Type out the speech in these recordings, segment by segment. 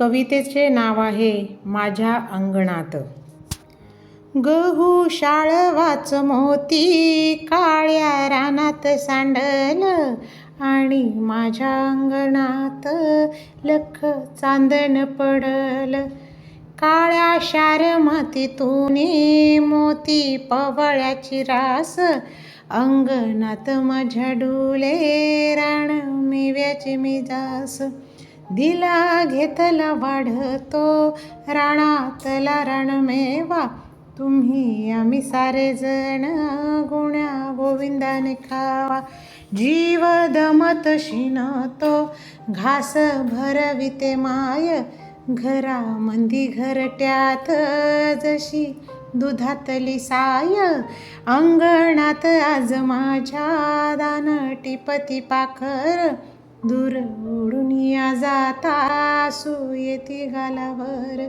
कवितेचे नाव आहे माझ्या अंगणात. गहू शाळवाच मोती काळ्या रानात सांडल आणि माझ्या अंगणात लख चांदण पडल. काळ्या शार मातीतून मोती पवळ्याची रास अंगणात माझ्या डुले राण मेव्याची मिजास. दिला घेतला वाढतो. राणातला रणमेवा तुम्ही आम्ही सारे जण गुण्या गोविंदाने खावा. जीव दमत शिनतो घास भरविते माय. घरा मंदी घरट्यात जशी दुधातली साय. अंगणात आज माझ्या दान टिपती पाखर दूर सुयेती गालावर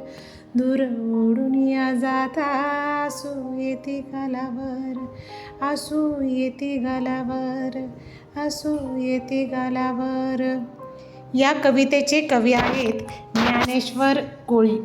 दूर ओढून या जाता. आसू येती गालावर आसू येती गालावर आसू येती गालावर या कवितेचे कवी आहेत ज्ञानेश्वर कोळी.